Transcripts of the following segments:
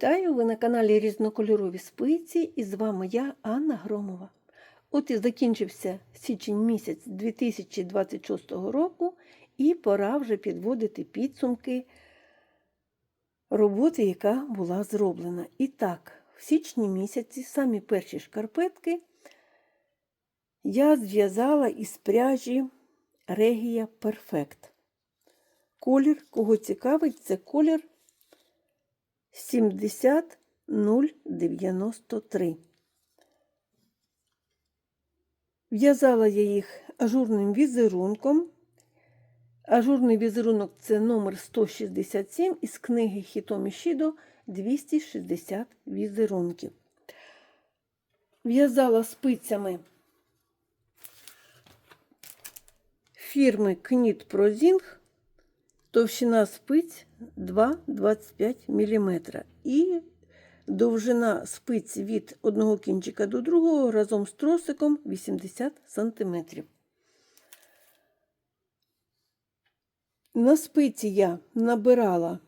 Вітаю! Ви на каналі Різнокольорові спиці і з вами я, Анна Громова. От і закінчився січень місяць 2026 року, і пора вже підводити підсумки роботи, яка була зроблена. І так, в січні місяці самі перші шкарпетки я зв'язала із пряжі Регія Перфект. Колір, кого цікавить, це колір 70093. В'язала я їх ажурним візерунком. Ажурний візерунок це номер 167 із книги Хітомі Шідо 260 візерунків. В'язала спицями фірми Кніт Прозінг Товщина спиць 2,25 мм. І довжина спиць від одного кінчика до другого разом з тросиком 80 см. На спиці я набирала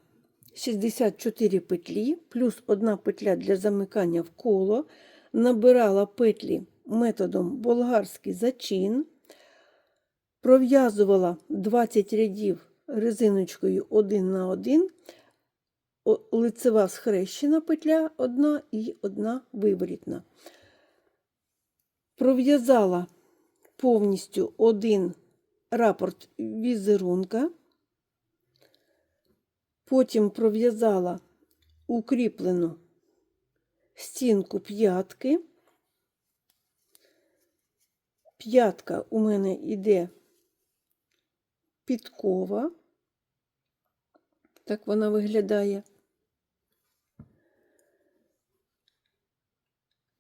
64 петлі, плюс одна петля для замикання в коло, набирала петлі методом болгарський зачин, пров'язувала 20 рядів резиночкою один на один, лицева схрещена петля одна і одна виворітна. Пров'язала повністю один рапорт візерунка, потім пров'язала укріплену стінку п'ятки. П'ятка у мене йде підкова. Так вона виглядає.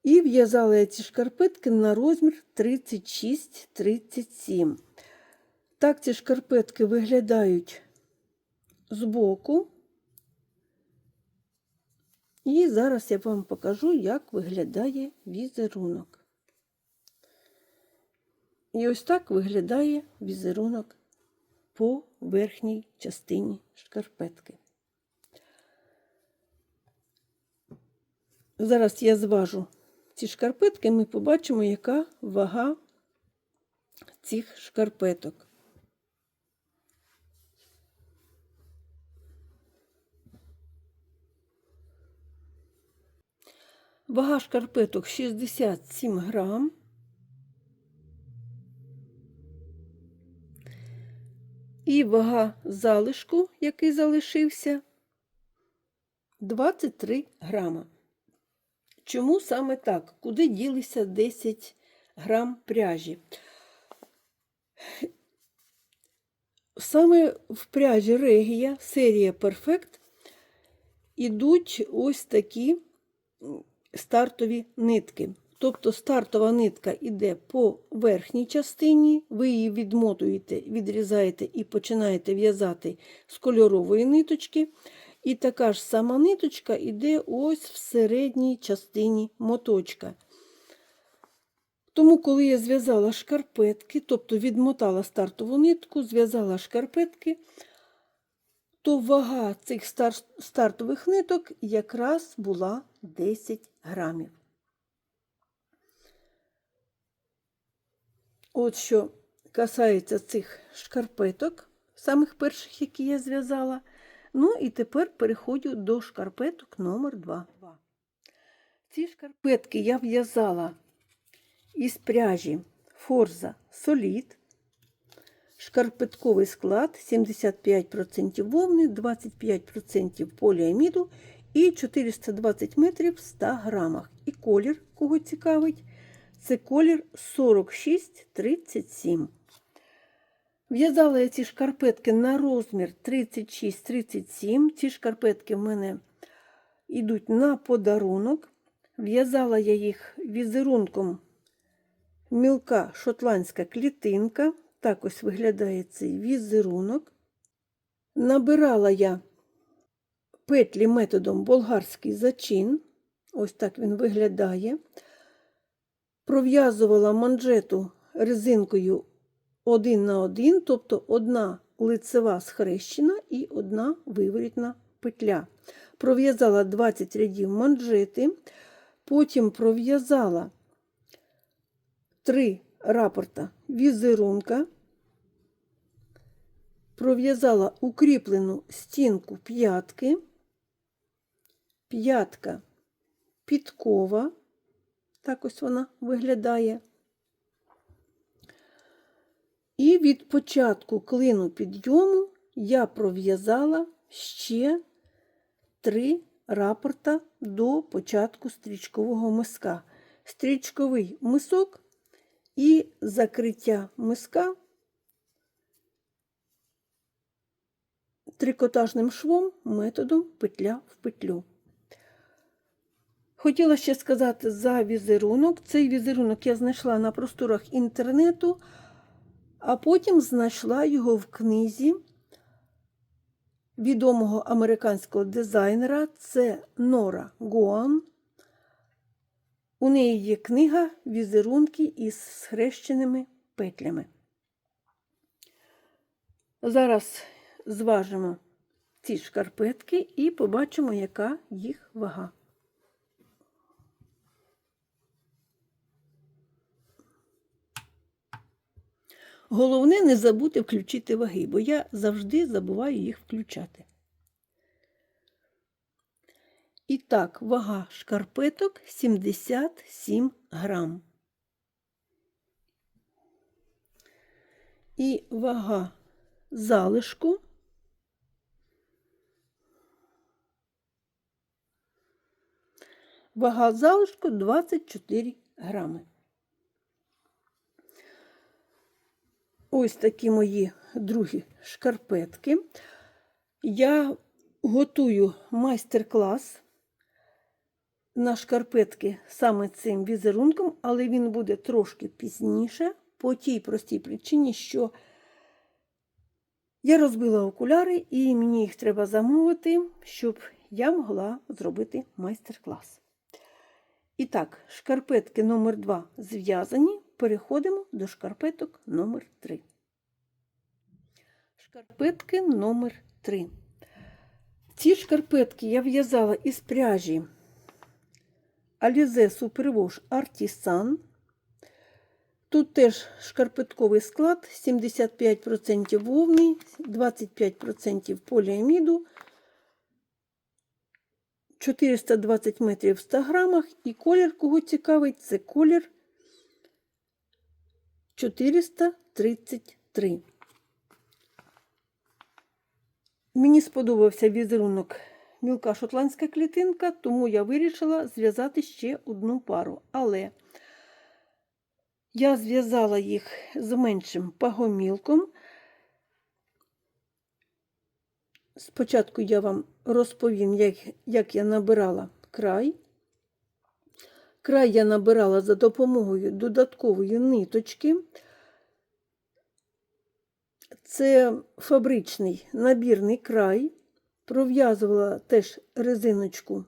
І в'язала я ці шкарпетки на розмір 36-37. Так ці шкарпетки виглядають збоку. І зараз я вам покажу, як виглядає візерунок. І ось так виглядає візерунок по верхній частині шкарпетки. Зараз я зважу ці шкарпетки, ми побачимо, яка вага цих шкарпеток. Вага шкарпеток 67 грам. І вага залишку, який залишився, 23 грама. Чому саме так? Куди ділися 10 грам пряжі? Саме в пряжі Регія, серія Perfect, ідуть ось такі стартові нитки. Тобто стартова нитка йде по верхній частині, ви її відмотуєте, відрізаєте і починаєте в'язати з кольорової ниточки. І така ж сама ниточка йде ось в середній частині моточка. Тому, коли я зв'язала шкарпетки, тобто відмотала стартову нитку, зв'язала шкарпетки, то вага цих стартових ниток якраз була 10 грамів. От що касається цих шкарпеток, самих перших, які я зв'язала. Ну і тепер переходжу до шкарпеток номер 2 Ці шкарпетки я в'язала із пряжі Форза Солід. Шкарпетковий склад 75% вовни, 25% поліаміду і 420 метрів в 100 грамах. І колір, кого цікавить, це колір 46-37. В'язала я ці шкарпетки на розмір 36-37. Ці шкарпетки в мене йдуть на подарунок. В'язала я їх візерунком мілка шотландська клітинка. Так ось виглядає цей візерунок. Набирала я петлі методом болгарський зачин. Ось так він виглядає пров'язувала манжету резинкою один на один, тобто одна лицева схрещена і одна виворітна петля. пров'язала 20 рядів манжети, потім пров'язала 3 рапорта візерунка, пров'язала укріплену стінку п'ятки, п'ятка підкова, так ось вона виглядає. І від початку клину підйому я пров'язала ще три рапорта до початку стрічкового миска. Стрічковий мисок і закриття миска трикотажним швом методом петля в петлю. Хотіла ще сказати за візерунок. Цей візерунок я знайшла на просторах інтернету, а потім знайшла його в книзі відомого американського дизайнера це Нора Гоан. У неї є книга візерунки із схрещеними петлями. Зараз зважимо ці шкарпетки і побачимо, яка їх вага. Головне не забути включити ваги, бо я завжди забуваю їх включати. І так, вага шкарпеток 77 грам. І вага залишку вага залишку 24 грами. Ось такі мої другі шкарпетки. Я готую майстер-клас на шкарпетки саме цим візерунком, але він буде трошки пізніше, по тій простій причині, що я розбила окуляри, і мені їх треба замовити, щоб я могла зробити майстер-клас. І так, шкарпетки номер 2 зв'язані. Переходимо до шкарпеток номер 3. Шкарпетки номер 3. Ці шкарпетки я в'язала із пряжі Alize Superwash Artisan. Тут теж шкарпетковий склад 75% вовни, 25% поліаміду, 420 метрів в 100 грамах. І колір, кого цікавить, це колір 433. Мені сподобався візерунок мілка шотландська клітинка, тому я вирішила зв'язати ще одну пару. Але я зв'язала їх з меншим пагомілком. Спочатку я вам розповім, як, як я набирала край. Край я набирала за допомогою додаткової ниточки. Це фабричний набірний край. Пров'язувала теж резиночку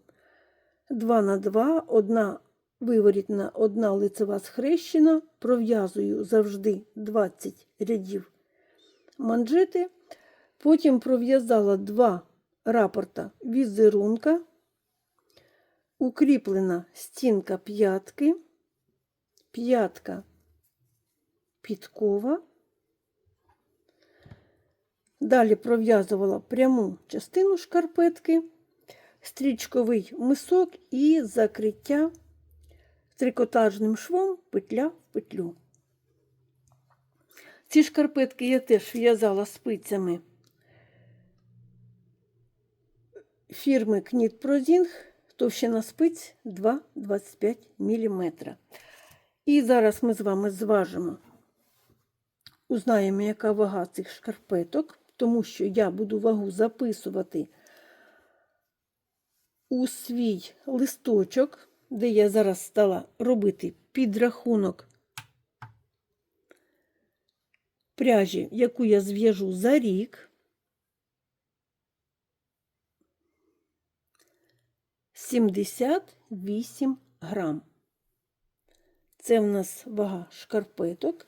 2 на 2, одна виворітна, одна лицева схрещена. Пров'язую завжди 20 рядів манжети. Потім пров'язала два рапорта візерунка укріплена стінка п'ятки, п'ятка підкова. Далі пров'язувала пряму частину шкарпетки, стрічковий мисок і закриття трикотажним швом петля в петлю. Ці шкарпетки я теж в'язала спицями фірми Кніт Прозінг товщина спиць 2,25 мм. І зараз ми з вами зважимо, узнаємо, яка вага цих шкарпеток, тому що я буду вагу записувати у свій листочок, де я зараз стала робити підрахунок пряжі, яку я зв'яжу за рік. 78 грам. Це в нас вага шкарпеток.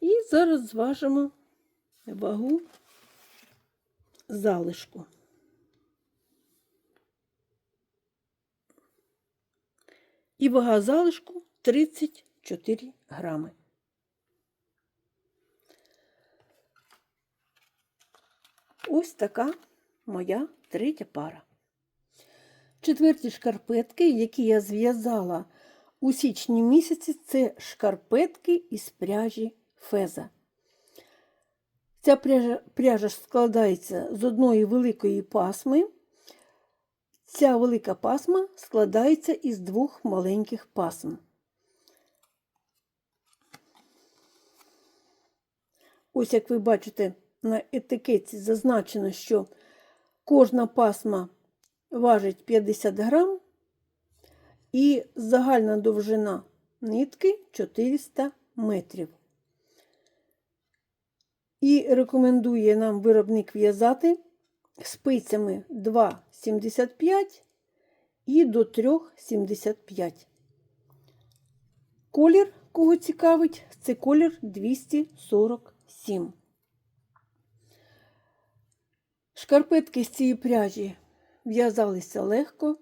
І зараз зважимо вагу залишку. І вага залишку 34 грами. Ось така моя третя пара. Четверті шкарпетки, які я зв'язала у січні місяці, це шкарпетки із пряжі феза. Ця пряжа, пряжа складається з одної великої пасми. Ця велика пасма складається із двох маленьких пасм. Ось, як ви бачите, на етикетці зазначено, що кожна пасма важить 50 грам і загальна довжина нитки 400 метрів. І рекомендує нам виробник в'язати спицями 2,75 і до 3,75. Колір, кого цікавить, це колір 247. Шкарпетки з цієї пряжі в'язалися легко.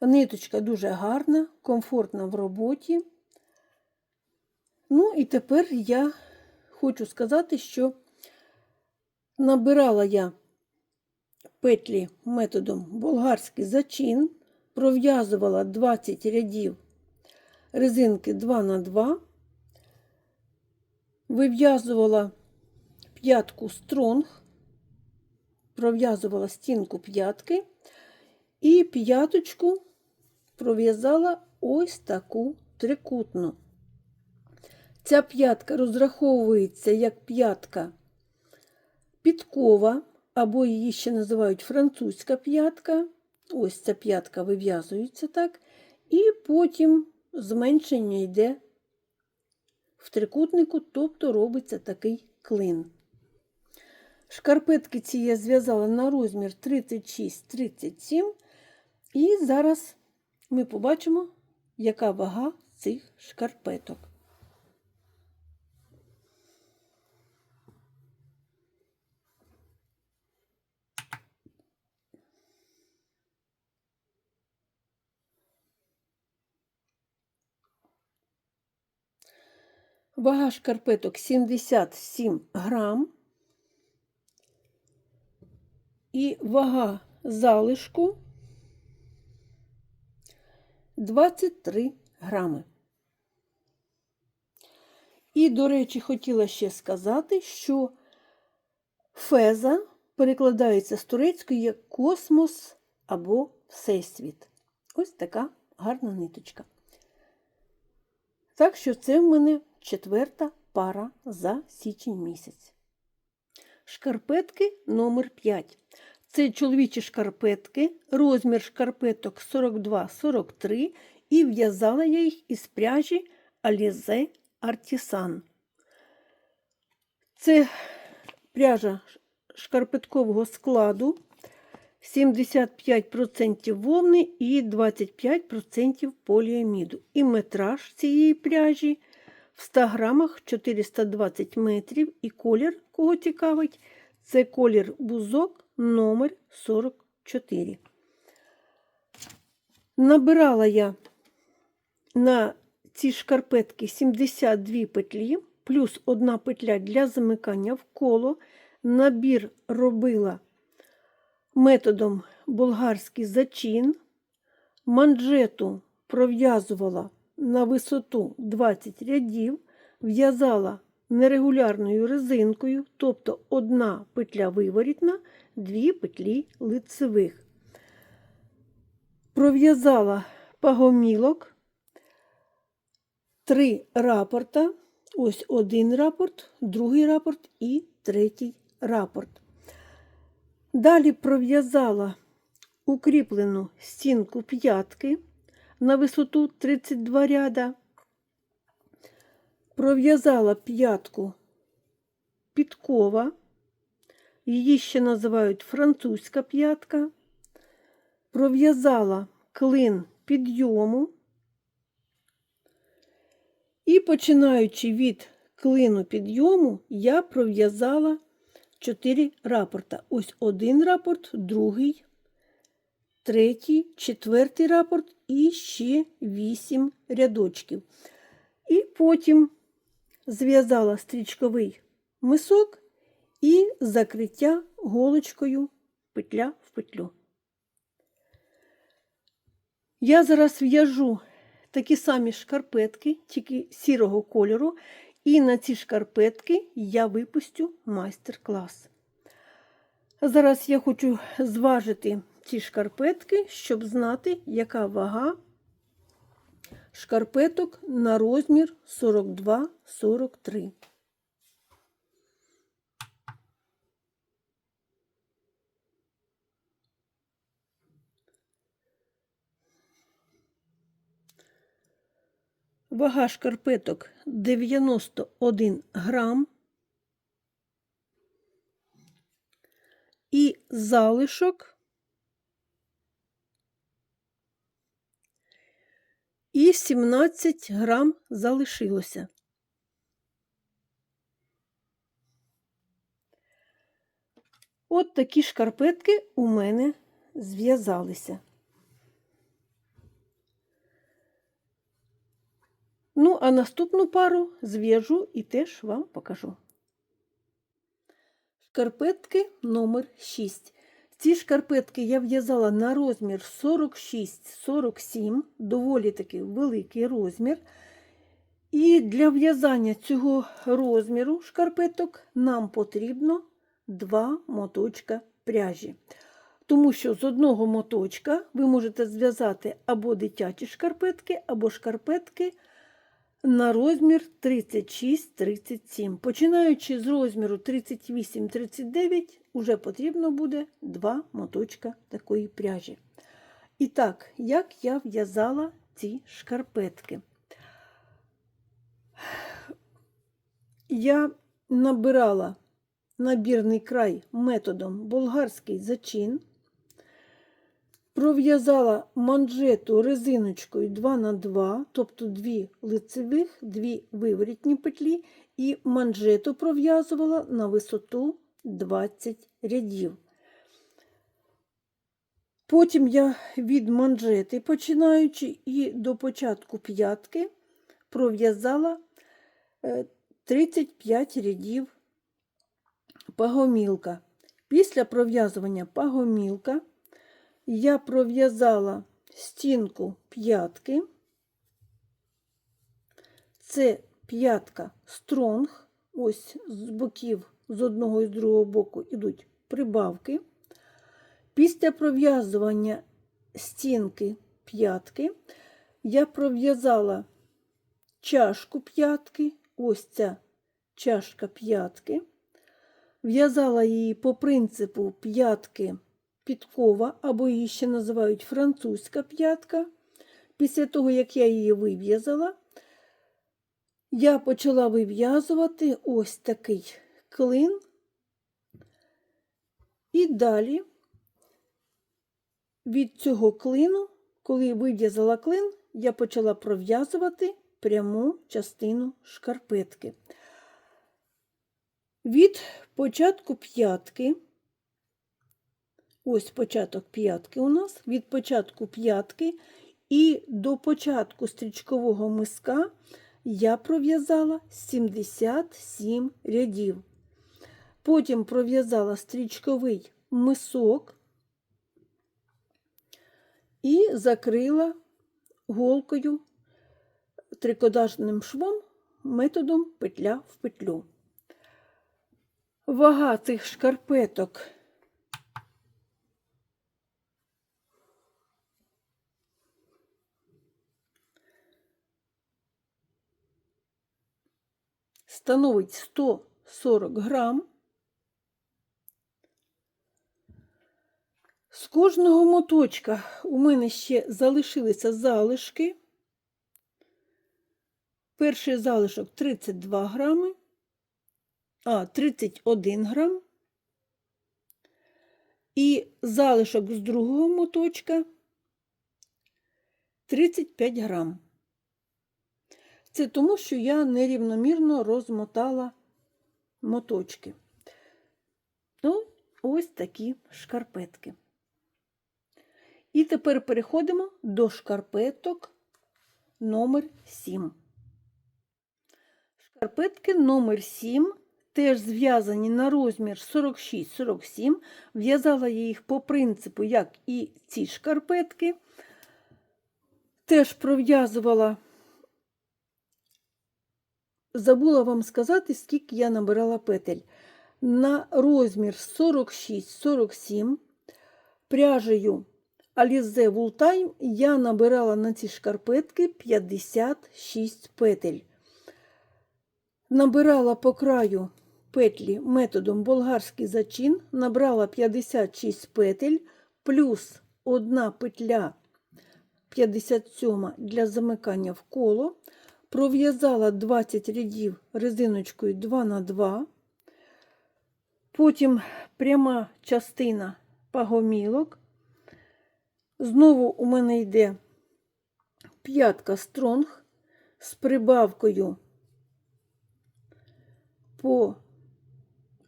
Ниточка дуже гарна, комфортна в роботі. Ну і тепер я хочу сказати, що набирала я петлі методом болгарський зачин, пров'язувала 20 рядів резинки 2 на 2 вив'язувала п'ятку стронг, пров'язувала стінку п'ятки і п'яточку пров'язала ось таку трикутну. Ця п'ятка розраховується як п'ятка підкова, або її ще називають французька п'ятка. Ось ця п'ятка вив'язується так. І потім зменшення йде в трикутнику, тобто робиться такий клин. Шкарпетки ці я зв'язала на розмір 36-37. І зараз ми побачимо, яка вага цих шкарпеток. Вага шкарпеток 77 грам. І вага залишку 23 грами. І, до речі, хотіла ще сказати, що феза перекладається з турецької як космос або Всесвіт. Ось така гарна ниточка. Так що це в мене четверта пара за січень місяць. Шкарпетки номер 5 Це чоловічі шкарпетки, розмір шкарпеток 42-43, і в'язала я їх із пряжі Alize Artisan. Це пряжа шкарпеткового складу 75% вовни і 25% поліаміду. І метраж цієї пряжі в 100 грамах 420 метрів. І колір, кого цікавить, це колір бузок номер 44. Набирала я на ці шкарпетки 72 петлі, плюс одна петля для замикання в коло. Набір робила методом болгарський зачин, манжету пров'язувала на висоту 20 рядів, в'язала нерегулярною резинкою, тобто одна петля виворітна, дві петлі лицевих. Пров'язала пагомілок, три рапорта, ось один рапорт, другий рапорт і третій рапорт. Далі пров'язала укріплену стінку п'ятки на висоту 32 ряда, пров'язала п'ятку підкова, її ще називають французька п'ятка, пров'язала клин підйому. І починаючи від клину підйому, я пров'язала 4 рапорта. Ось один рапорт, другий, третій, четвертий рапорт і ще 8 рядочків. І потім зв'язала стрічковий мисок і закриття голочкою петля в петлю. Я зараз в'яжу такі самі шкарпетки, тільки сірого кольору, і на ці шкарпетки я випустю майстер-клас. Зараз я хочу зважити ці шкарпетки, щоб знати, яка вага шкарпеток на розмір 42-43. Вага шкарпеток 91 грам. І залишок і 17 грам залишилося. От такі шкарпетки у мене зв'язалися. Ну, а наступну пару зв'яжу і теж вам покажу. Шкарпетки номер 6. Ці шкарпетки я в'язала на розмір 46-47, доволі таки великий розмір. І для в'язання цього розміру шкарпеток нам потрібно два моточка пряжі. Тому що з одного моточка ви можете зв'язати або дитячі шкарпетки, або шкарпетки на розмір 36-37. Починаючи з розміру 38-39, уже потрібно буде два моточка такої пряжі. І так, як я в'язала ці шкарпетки? Я набирала набірний край методом болгарський зачин. Пров'язала манжету резиночкою 2 на 2, тобто 2 лицевих, 2 виворітні петлі, і манжету пров'язувала на висоту 20 рядів. Потім я від манжети, починаючи і до початку п'ятки, пров'язала 35 рядів пагомілка. Після пров'язування пагомілка я пров'язала стінку п'ятки. Це п'ятка стронг, ось з боків, з одного і з другого боку йдуть прибавки. Після пров'язування стінки п'ятки я пров'язала чашку п'ятки, ось ця чашка п'ятки. В'язала її по принципу п'ятки підкова, або її ще називають французька п'ятка. Після того, як я її вив'язала, я почала вив'язувати ось такий клин. І далі від цього клину, коли вив'язала клин, я почала пров'язувати пряму частину шкарпетки. Від початку п'ятки, ось початок п'ятки у нас, від початку п'ятки і до початку стрічкового миска я пров'язала 77 рядів. Потім пров'язала стрічковий мисок і закрила голкою трикодажним швом методом петля в петлю. Вага цих шкарпеток становить 140 грам. З кожного моточка у мене ще залишилися залишки. Перший залишок 32 грами, а 31 грам. І залишок з другого моточка 35 грам. Це тому, що я нерівномірно розмотала моточки. Ну, ось такі шкарпетки. І тепер переходимо до шкарпеток номер 7. Шкарпетки номер 7 теж зв'язані на розмір 46-47. В'язала я їх по принципу, як і ці шкарпетки. Теж пров'язувала, забула вам сказати, скільки я набирала петель. На розмір 46-47 пряжею Alize Wooltime я набирала на ці шкарпетки 56 петель. Набирала по краю петлі методом болгарський зачин, набрала 56 петель, плюс одна петля 57 для замикання в коло, пров'язала 20 рядів резиночкою 2х2, потім пряма частина пагомілок. Знову у мене йде п'ятка стронг з прибавкою по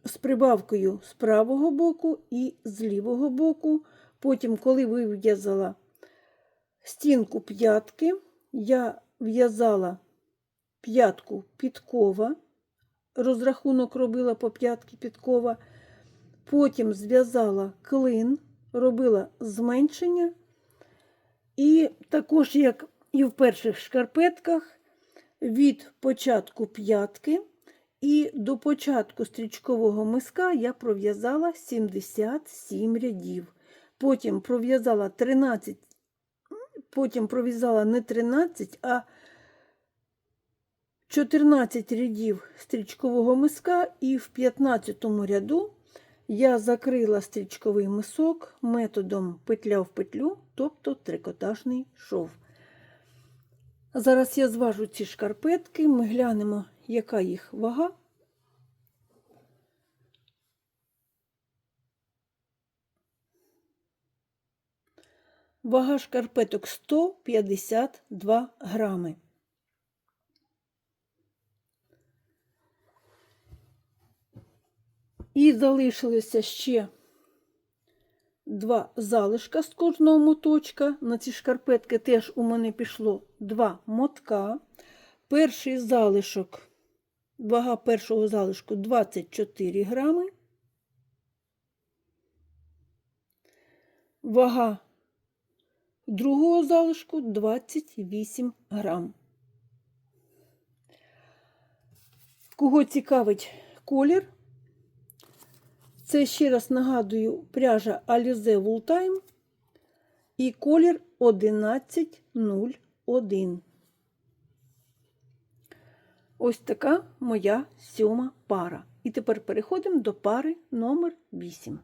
з прибавкою з правого боку і з лівого боку. Потім, коли вив'язала стінку п'ятки, я в'язала п'ятку підкова, розрахунок робила по п'ятки підкова, потім зв'язала клин, робила зменшення. І також, як і в перших шкарпетках, від початку п'ятки і до початку стрічкового миска я пров'язала 77 рядів. Потім пров'язала 13, потім пров'язала не 13, а 14 рядів стрічкового миска, і в 15 ряду я закрила стрічковий мисок методом петля в петлю, тобто трикотажний шов. Зараз я зважу ці шкарпетки, ми глянемо, яка їх вага. Вага шкарпеток 152 грами. І залишилося ще два залишка з кожного моточка. На ці шкарпетки теж у мене пішло два мотка. Перший залишок, вага першого залишку 24 грами. Вага другого залишку 28 грам. Кого цікавить колір? Це ще раз нагадую пряжа Alize Wooltime і колір 1101. Ось така моя сьома пара. І тепер переходимо до пари номер 8.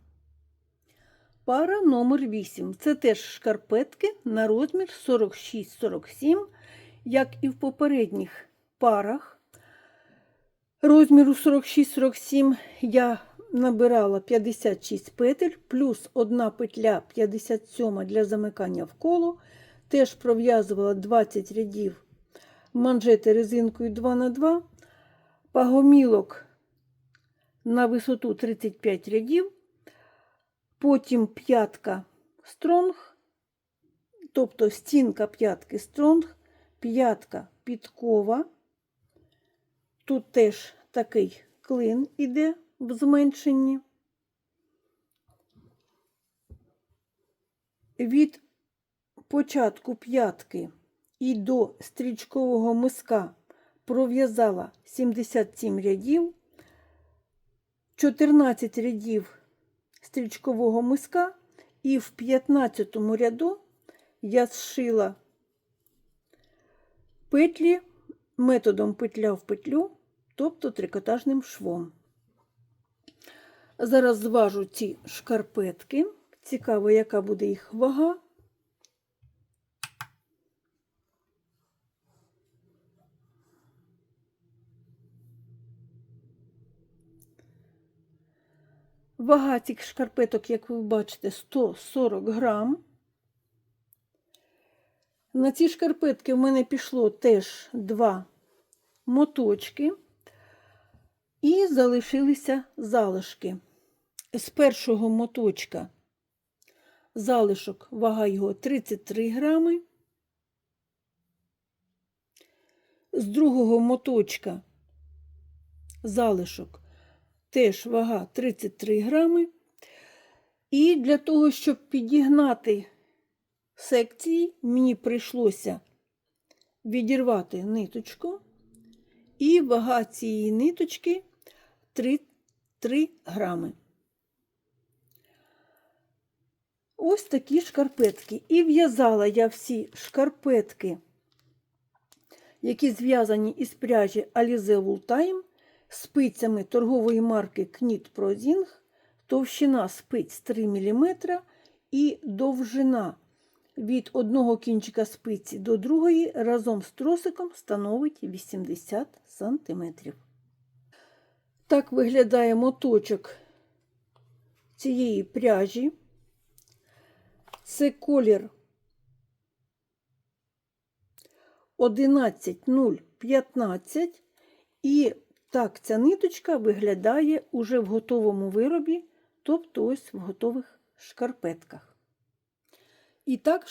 Пара номер 8 це теж шкарпетки на розмір 46-47, як і в попередніх парах. Розміру 46-47 я набирала 56 петель, плюс одна петля 57 для замикання в коло. Теж пров'язувала 20 рядів манжети резинкою 2х2, пагомілок на висоту 35 рядів, потім п'ятка стронг, тобто стінка п'ятки стронг, п'ятка підкова. Тут теж такий клин іде в зменшенні. Від початку п'ятки і до стрічкового миска пров'язала 77 рядів, 14 рядів стрічкового миска, і в 15 ряду я зшила петлі методом петля в петлю, тобто трикотажним швом. Зараз зважу ці шкарпетки. Цікаво, яка буде їх вага. Вага цих шкарпеток, як ви бачите, 140 грам. На ці шкарпетки в мене пішло теж два моточки, і залишилися залишки. З першого моточка залишок, вага його 33 грами. З другого моточка залишок теж вага 33 грами. І для того, щоб підігнати секції, мені прийшлося відірвати ниточку, і вага цієї ниточки 3, 3 грами. Ось такі шкарпетки. І в'язала я всі шкарпетки, які зв'язані із пряжі Alize Time спицями торгової марки Knit Prozing, товщина спиць 3 мм і довжина від одного кінчика спиці до другої разом з тросиком становить 80 см. Так виглядає моточок цієї пряжі. Це колір 11015 і так ця ниточка виглядає уже в готовому виробі, тобто ось в готових шкарпетках. І так,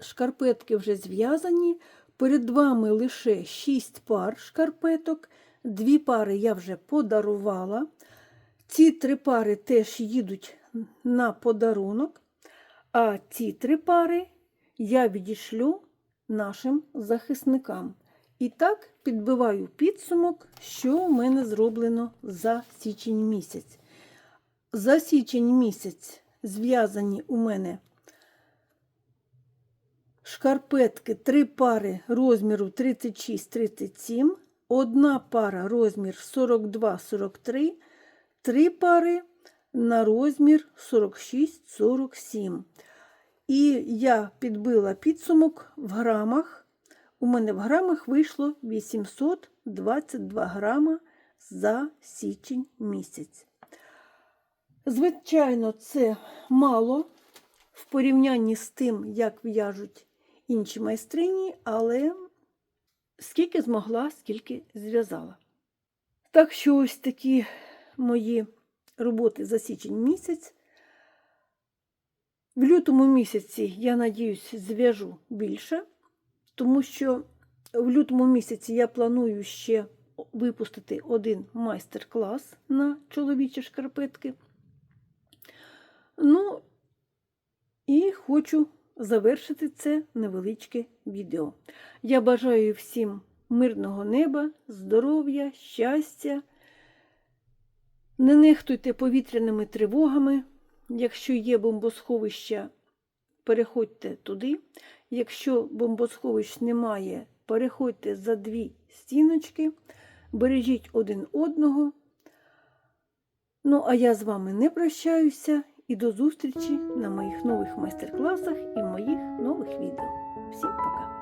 шкарпетки вже зв'язані. Перед вами лише 6 пар шкарпеток, дві пари я вже подарувала. Ці три пари теж їдуть на подарунок. А ці три пари я відішлю нашим захисникам. І так підбиваю підсумок, що в мене зроблено за січень місяць. За січень місяць зв'язані у мене шкарпетки, три пари розміру 36-37, одна пара розмір 42-43, три пари на розмір 46-47. І я підбила підсумок в грамах. У мене в грамах вийшло 822 грама за січень місяць. Звичайно, це мало в порівнянні з тим, як в'яжуть інші майстрині, але скільки змогла, скільки зв'язала. Так що ось такі мої роботи за січень місяць. В лютому місяці, я надіюсь, зв'яжу більше, тому що в лютому місяці я планую ще випустити один майстер-клас на чоловічі шкарпетки. Ну, і хочу завершити це невеличке відео. Я бажаю всім мирного неба, здоров'я, щастя. Не нехтуйте повітряними тривогами. Якщо є бомбосховища, переходьте туди. Якщо бомбосховищ немає, переходьте за дві стіночки, бережіть один одного. Ну, а я з вами не прощаюся і до зустрічі на моїх нових майстер-класах і моїх нових відео. Всім пока!